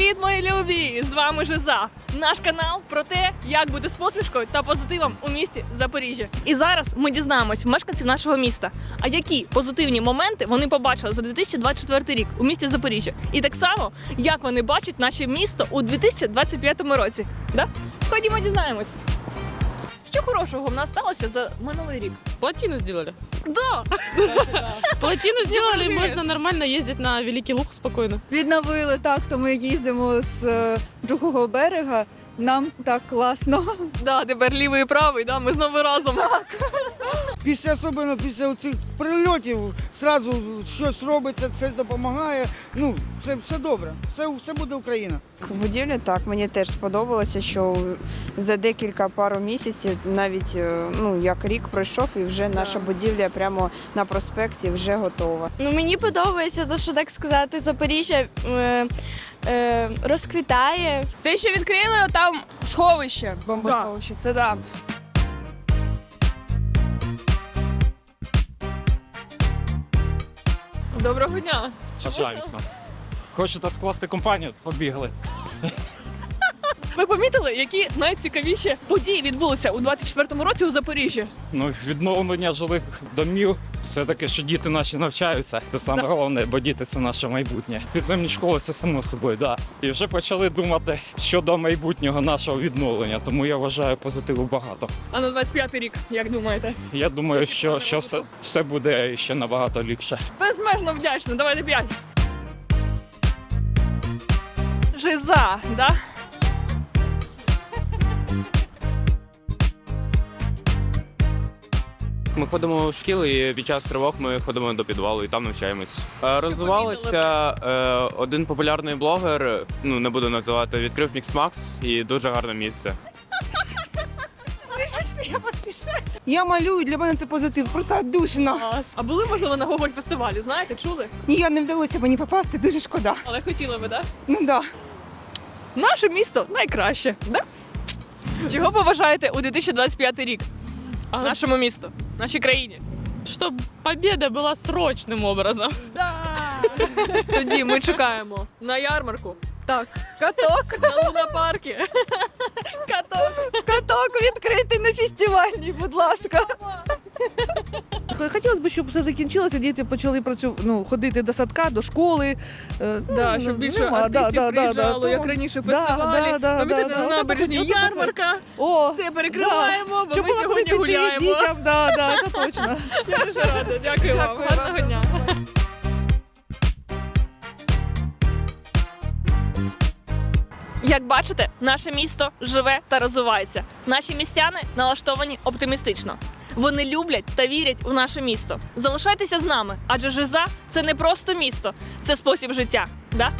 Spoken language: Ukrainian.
Привіт, мої любі! З вами Жиза. Наш канал про те, як бути з посмішкою та позитивом у місті Запоріжжя. І зараз ми дізнаємось мешканців нашого міста, а які позитивні моменти вони побачили за 2024 рік у місті Запоріжжя. І так само, як вони бачать наше місто у 2025 році. Да? Ходімо дізнаємось. Що хорошого в нас сталося за минулий рік? Плотину сделали. Да. Плотину сделали, можна можно нормально ездить на Великий Луг спокойно. Відновили так, то ми їздимо з е, другого берега. Нам так класно. Да, тепер лівий і правий, да, ми знову разом. Після особливо після цих прильотів зразу щось робиться, це допомагає. Ну, це все добре. Все, все буде Україна. Будівля так, мені теж сподобалося, що за декілька пару місяців, навіть е, ну як рік пройшов, і вже наша будівля прямо на проспекті вже готова. Ну мені подобається, то, що так сказати, Запоріжжя е, е, розквітає. Те, що відкрили там сховище, бомбосховище, це да. Доброго дня. Бажаюся. Хочете скласти компанію? Побігли. Ви помітили, які найцікавіші події відбулися у 24-му році у Запоріжжі? Ну, відновлення жилих домів. Все таки, що діти наші навчаються. Це саме головне, бо діти це наше майбутнє. Підземні школи це само собою, да. І вже почали думати щодо майбутнього нашого відновлення. Тому я вважаю позитиву багато. А на 25-й рік, як думаєте? Я думаю, що, що все, все буде ще набагато ліпше. Безмежно вдячна. Давайте п'ять. Жиза, да? Ми ходимо в шкіл і під час тривог ми ходимо до підвалу і там навчаємось. Е, Розвивалося е, один популярний блогер, ну не буду називати, відкрив Мікс і дуже гарне місце Я малюю, для мене це позитив, просто душно. Клас. А були, можливо, на Гоголь фестивалі, знаєте, чули? Ні, не вдалося мені попасти, дуже шкода. Але хотіли би, да? Ну да. Наше місто найкраще, да? Чого побажаєте у 2025 рік А, нашому місту, нашій країні? Чтобы победа была срочным образом. Да. Тоді ми чекаємо на ярмарку, Так, каток, на лунопарки. Каток. каток відкритий на фестивалі, будь ласка. Хотілося б, щоб все закінчилося, діти почали працю... ну, ходити до садка, до школи. Е, Да, ну, щоб більше нема, да, артистів да, да, приїжджало, да, як раніше Да, фестивалі. да, да, Пам'ятаєте, да, да. на От набережній ярмарка. О, Все перекриваємо, бо щоб ми було коли сьогодні піти гуляємо. дітям, да, да, це точно. Я дуже рада. Дякую вам. Дякую Гарного вам. дня. Як бачите, наше місто живе та розвивається. Наші містяни налаштовані оптимістично. Вони люблять та вірять у наше місто. Залишайтеся з нами, адже Жиза це не просто місто, це спосіб життя. Да?